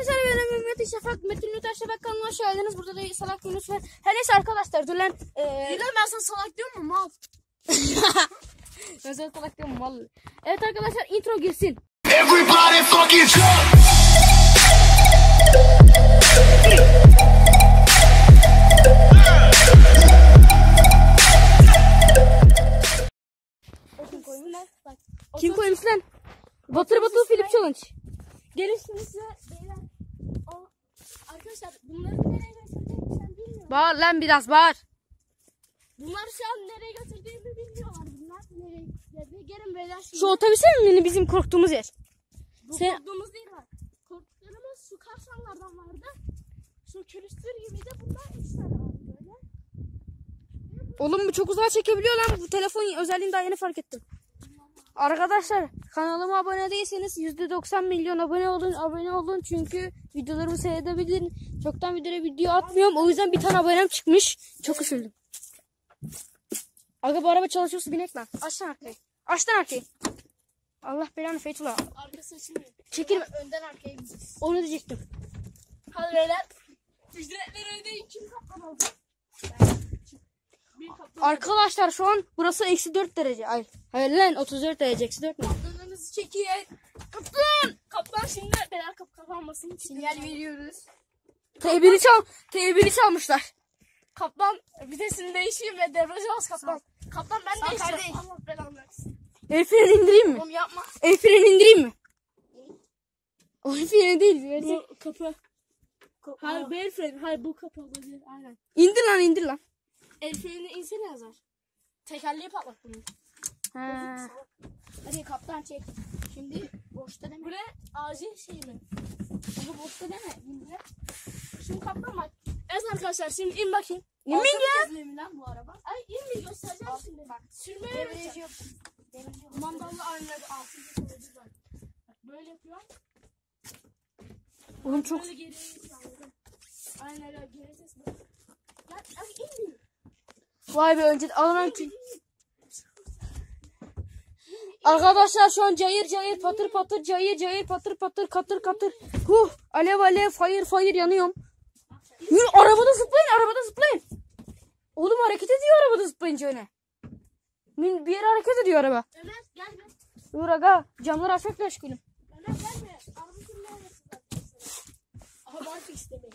arkadaşlar benim Mehmet Şafak, Metin Lüter Şafak kanalına hoş geldiniz. Burada da Salak Yunus var. Her neyse arkadaşlar dur lan. Ee, Neden ben sana salak diyorum mu mal? ben sana salak diyorum vallahi. Evet arkadaşlar intro girsin. Everybody fucking jump! Bağır lan biraz bağır. Bunlar şu an nereye götürdüğümü bilmiyorlar. Bunlar nereye gittiğini. Gelin beyler şimdi. Şu otobüse mi bizim korktuğumuz yer? Bu sen- korktuğumuz değil var. Korktuklarımız şu karşılardan vardı. Şu külüstür gibi de bunlar üç tane vardı böyle. Oğlum bu çok uzağa çekebiliyor lan. Bu telefon özelliğini daha yeni fark ettim. Arkadaşlar kanalıma abone değilseniz %90 milyon abone olun. Abone olun çünkü videolarımı seyredebilin. Çoktan videoya video atmıyorum. O yüzden bir tane abonem çıkmış. Çok üzüldüm. Aga bu araba çalışıyorsa binek lan. Aç lan arkayı. Aç lan arkayı. Allah belanı Feytullah. Arkası açılmıyor. Çekil. Önden arkaya gideceğiz. Onu diyecektim. Hadi beyler. Ücretleri ödeyin. Kim kaptan oldu? Kaptan. Arkadaşlar şu an burası eksi 4 derece. Ay. Hayır lan 34 derece. Eksi 4 mü? Kaptanınızı çekin. Kaptan. Kaptan şimdi beyler kapı kapanmasın. Sinyal veriyoruz. T1'i çal. T1'i çalmışlar. Kaptan vitesini değişeyim ve debriyajı bas kaptan. Kaptan ben değiştireyim. Allah belanı versin. El freni indireyim mi? Oğlum yapma. El freni indireyim mi? O el freni değil. Bu kapı. Hayır bu el freni. Hayır bu kapı olabilir. Aynen. İndir lan indir lan. El freni insene yazar. Tekerleği patlat bunu. Ha. Hadi kaptan çek. Şimdi boşta deme. Bu ne? Acil şey mi? Bu boşta deme. İndir. Şimdi kaptan bak. Evet arkadaşlar şimdi in bakayım. İn min ya. lan bu araba. Ay in mi göstereceğim şimdi. Bak sürmeyi öğreteceğim. Mandallı aynaları altında koyucu var. Bak böyle yapıyor. Oğlum çok Böyle geriye yapıyor. Aynalar geri ses bak. Lan ay in mi? Vay be önce alınan tüm. Arkadaşlar şu an cayır cayır patır patır cayır cayır patır patır katır katır. Huh alev alev fire fire yanıyorum. Hı, arabada zıplayın arabada zıplayın. Oğlum hareket ediyor arabada zıplayınca öne. Min- Bir yere hareket ediyor araba. Ömer gel be. Dur aga camları açmak meşgulüm. Ömer gel be. Araba. Aha ben istemeyin.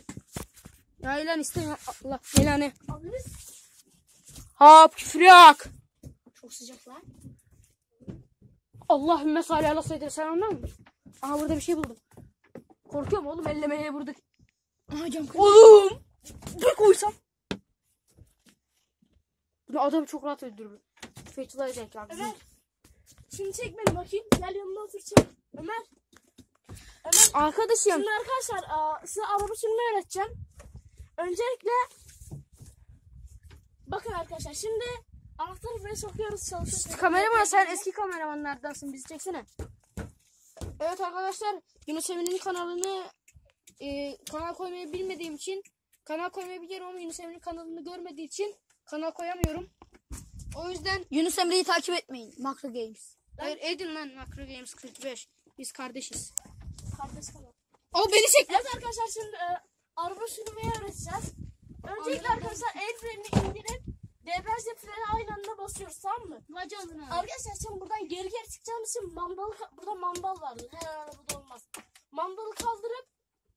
Ya ilan istemiyorum Allah belanı. Abimiz Hap küfür yok. çok sıcak lan. Allahümme salli ala seyyidina selamlar mı? Aha burada bir şey buldum. Korkuyorum oğlum ellemeye vurduk. Aha cam Oğlum. Bir koysam. Bunu adam çok rahat öldürür. Fethullah edecek ya. Ömer. Şimdi çek beni bakayım. Gel yanıma otur çek. Ömer. Ömer. Arkadaşım. Şimdi arkadaşlar size araba sürmeyi öğreteceğim. Öncelikle bakın arkadaşlar şimdi anahtarı buraya sokuyoruz çalışıyor. Kameraman sen eski kameramanlardansın bizi çeksene. Evet arkadaşlar Yunus Emin'in kanalını e, kanal koymayı bilmediğim için kanal koymayı biliyorum ama Yunus Emin'in kanalını görmediği için kanal koyamıyorum. O yüzden Yunus Emre'yi takip etmeyin. Macro Games. Hayır edin lan Macro Games 45. Biz kardeşiz. Kardeş falan. O beni çek. Evet arkadaşlar şimdi e, araba sürmeyi öğreteceğiz. Öncelikle arkadaşlar el frenini indirip debriyajla freni aynı anda basıyoruz tamam mı? Arkadaşlar şimdi buradan geri geri çıkacağımız için mandalı burada mandal vardı. Her arabada olmaz. Mandalı kaldırıp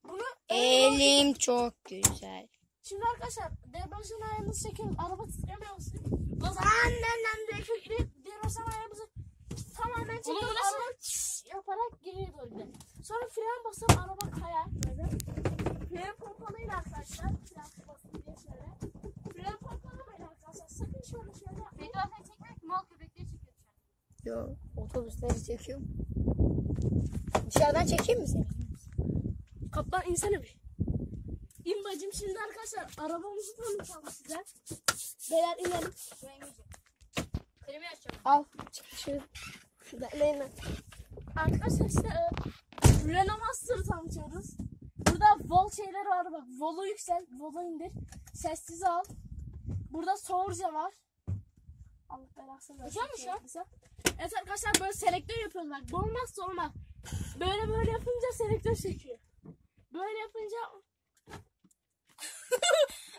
bunu Elim çok güzel. Şimdi arkadaşlar debriyajın ayağımızı çekiyoruz. Araba başlıyor. O zaman annemden de debriyajın ayağımızı tamamen çekiyoruz. Araba çıs yaparak geriye doğru. Sonra fren basıp araba kayar. Böyle. Fren pompalayın arkadaşlar. Fren basın diye şöyle. Fren pompalamayın arkadaşlar. Sakın şöyle şöyle. Fren çekmek mal köpekleri çekiyor. Yo otobüsleri çekiyorum. Dışarıdan çekeyim mi seni? Kaptan insene bir. İn bacım şimdi arkadaşlar arabamızı tanıtalım size. Beyler inelim. Klimayı açacağım. Al. Şöyle. Bekleyin. Arkadaşlar işte e, Renault Master'ı tanıtıyoruz. Burada vol şeyleri var bak. Vol'u yüksel, Vol'u indir. Sessiz al. Burada Sourca var. Allah belasını versin. Güzel mi şu an? Evet arkadaşlar böyle selektör yapıyorlar. Bu olmazsa olmaz. Böyle böyle yapınca selektör çekiyor. Böyle yapınca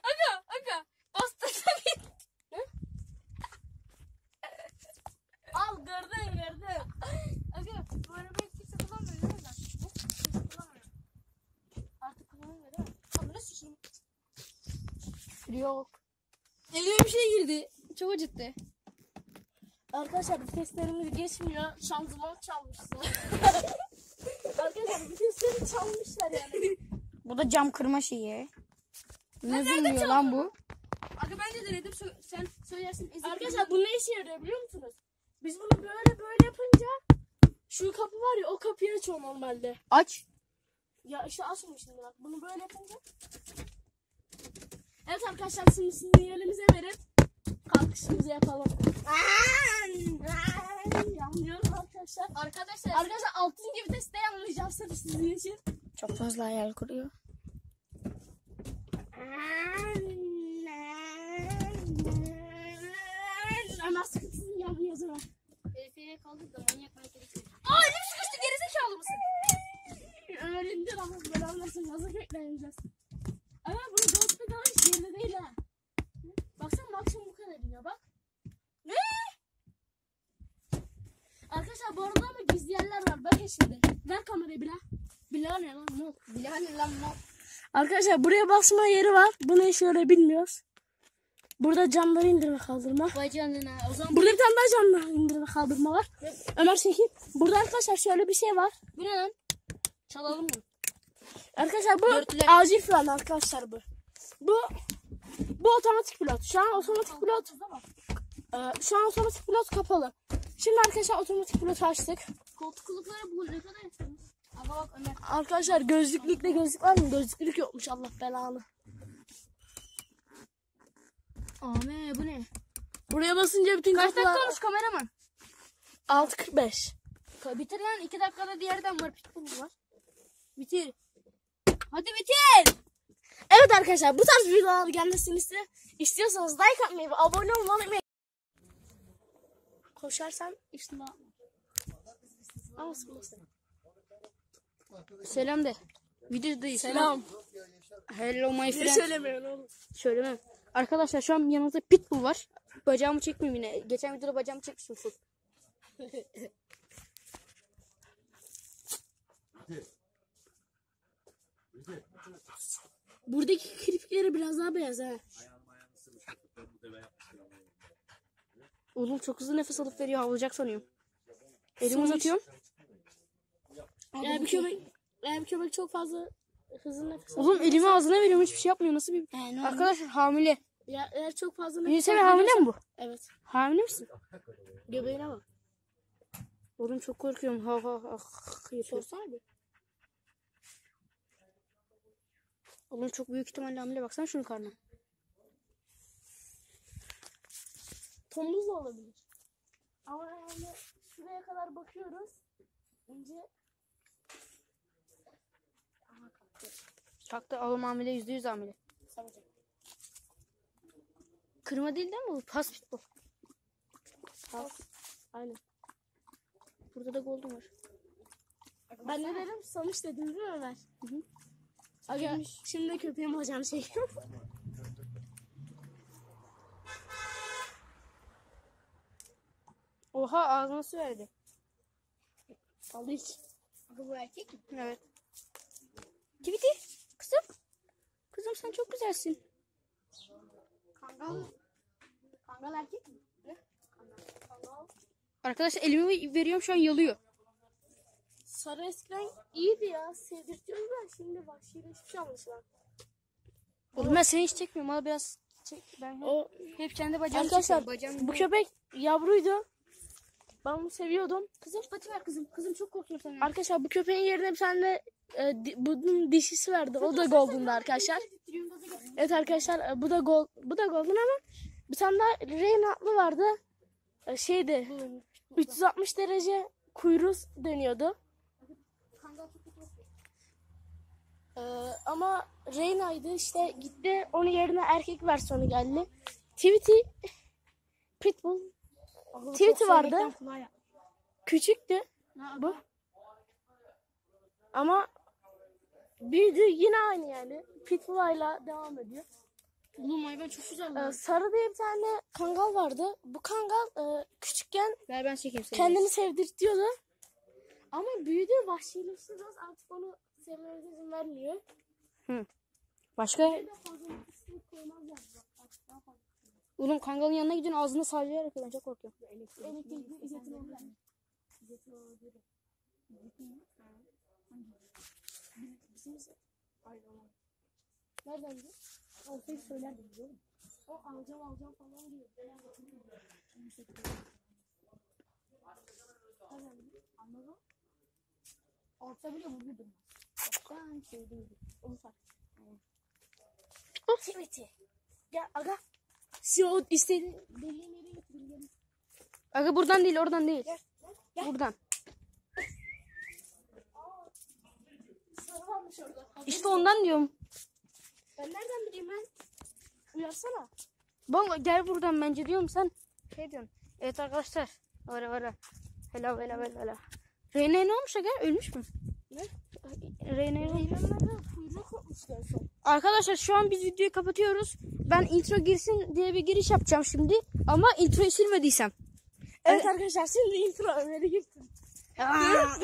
Aga aga. Bastırsa bir. al gördün gördün. Aga bu arabayı kimse kullanmıyor değil mi? Kimse kullanmıyor. Artık kullanmıyor değil mi? Nasıl şimdi? Yok. Elime bir şey girdi. Çok acıttı. Arkadaşlar viteslerimiz geçmiyor. Şanzıman çalmışsın. Arkadaşlar vitesleri çalmışlar yani. Bu da cam kırma şeyi. Ne zulmüyor lan bu? Aga ben de denedim. Sö- sen söylersin. Ezik Arkadaşlar bu ne işe yarıyor biliyor musunuz? Biz bunu böyle böyle yapınca şu kapı var ya o kapıyı açıyor normalde. Aç. Ya işte açmıyor şimdi bak. Bunu böyle yapınca. Evet arkadaşlar şimdi sinyalimize verip kalkışımızı yapalım. Yanlıyoruz arkadaşlar. Arkadaşlar. Arkadaşlar 6. viteste yanlayacağım sırf sizin için. Çok fazla hayal kuruyor. Hemen sıkıntısız yanlıyoruz hemen. Elif'e kaldık da manyak manyak herif. Aa elim sıkıştı gerizekalı mısın? Öğrendim ama ben nasıl nasıl bekleyeceğiz. Ama bunu ghost pedal hiç yerinde değil ha. Baksana maksimum bu kadar iniyor bak. Ne? Arkadaşlar bu arada ama gizli yerler var. Bakın şimdi. Ver kamerayı Bilal. Bilal ne lan? Ne oldu? Bilal lan ne? Arkadaşlar buraya basma yeri var. Bunu hiç öyle bilmiyoruz. Burada camları indirme kaldırma. Vay canına. O zaman Burada bir tane daha camları indirme kaldırma var. Ömer çekil. Burada arkadaşlar şöyle bir şey var. bu ne lan? Çalalım mı? Arkadaşlar bu Dörtlü. acil falan arkadaşlar bu. Bu bu otomatik pilot. Şu an otomatik pilot. Ee, şu an otomatik pilot kapalı. Şimdi arkadaşlar otomatik pilot açtık. Koltuklıkları bu ne kadar yapıyorsunuz? Aga bak Ömer. Arkadaşlar gözlüklükte gözlük var mı? Gözlüklük yokmuş Allah belanı. Ame bu ne? Buraya basınca bütün Kaç kapılar... dakika olmuş kameraman? 6.45. Ka- Bitir lan 2 dakikada diğerden var. Pitbull var. Bitir. Hadi bitir. Evet arkadaşlar bu tarz videolar gelmesini istiyorsanız like atmayı ve abone olmayı unutmayın. Koşarsam üstüne. Ama. Selam de. Videodayız. Selam. Hello my Ne friend. söylemiyorsun oğlum? Söylemem. Arkadaşlar şu an yanımızda pitbull var. Bacağımı çekmeyeyim yine. Geçen videoda bacağımı çekmiştim full. Buradaki kirpikleri biraz daha beyaz ha. Oğlum çok hızlı nefes alıp veriyor. Havlayacak sanıyorum. Elimi uzatıyorum. Eğer bir köpek, eğer bir köpek çok fazla hızlı nefes Oğlum elimi ağzına veriyorum. Hiçbir şey yapmıyor. Nasıl bir... Yani Arkadaşlar hamile. Ya, eğer çok fazla nefes alıp hamile mi bu? Evet. Hamile misin? Göbeğine bak. Oğlum çok korkuyorum. Ha ha ha. Sorsana bir. Oğlum çok büyük ihtimalle hamile. Baksana şunun karnına. Tombul da olabilir. Ama yani şuraya kadar bakıyoruz. Önce Taktı oğlum hamile. Yüzde yüz hamile. sanacak. Kırma değil değil mi bu? Pas pitbull. Aynen. Burada da golden var. Ben ne dedim? Samış dedim değil mi Ömer? Aga şimdi köpeğim bacağını çekiyor. Oha ağzına su verdi. Al hiç. Bu erkek mi? Evet. Tweety. Kızım. Kızım sen çok güzelsin. Kangal. Kangal erkek mi? Ne? Kangal. Arkadaşlar elimi veriyorum şu an yalıyor. Sarı eskiden iyiydi ya. Sevdirtiyoruz da şimdi vahşileşmiş anlaşılan. Oğlum ben seni hiç çekmiyorum. Al biraz çek. Ben O hep kendi bacağımı Arkadaşlar. Bacağım bu köpek yavruydu. Ben bunu seviyordum. Kızım pati ver kızım. Kızım çok korkuyorum senden. Arkadaşlar bu köpeğin yerine bir tane de, e, di- bunun dişisi vardı. O da golden'dı arkadaşlar. Evet arkadaşlar e, bu da gol bu da golden ama bir tane daha Rain adlı vardı. E, şeydi 360 derece kuyruğu dönüyordu. E, ama Reyna'ydı işte gitti onun yerine erkek versiyonu geldi. Tweety Pitbull Tweety vardı. Küçüktü bu. Ama Büyüdü yine aynı yani. Pitbull'la devam ediyor. Oğlum hayvan çok güzel Ee, sarı diye bir tane kangal vardı. Bu kangal e, küçükken Ver ben çekeyim seni. kendini sevdirtiyordu. Ama büyüdü vahşileşti biraz artık onu sevmemize izin vermiyor. Başka? Daha fazla. Oğlum kangalın yanına gidin ağzını sallayarak ben çok korkuyorum. Elektrikli. Bizim ayrılamam. Nereden gidiyor? Olsaydı söylerdim biliyor musun? O alacağım alacağım falan diyor. Nereden gidiyor? Anladın? Olsa bile bu bir durmaz. Ben şey değil. Onu fark Tweet'i. Gel aga. Siyah istediğin deliği nereye götürelim? Aga buradan değil oradan değil. Gel. Buradan. Sarı varmış orada. İşte ondan diyorum. Ben nereden bileyim ben? Uyarsana. Vallahi gel buradan bence diyorum sen şey diyorsun. Evet arkadaşlar. Vara vara. Helal helal helal. Reyne ne olmuş aga? Ölmüş mü? Kuyruğu son. Arkadaşlar şu an biz videoyu kapatıyoruz. Ben intro girsin diye bir giriş yapacağım şimdi. Ama introyu silmediysem. Evet arkadaşlar şimdi intro Ömer'e. Aa!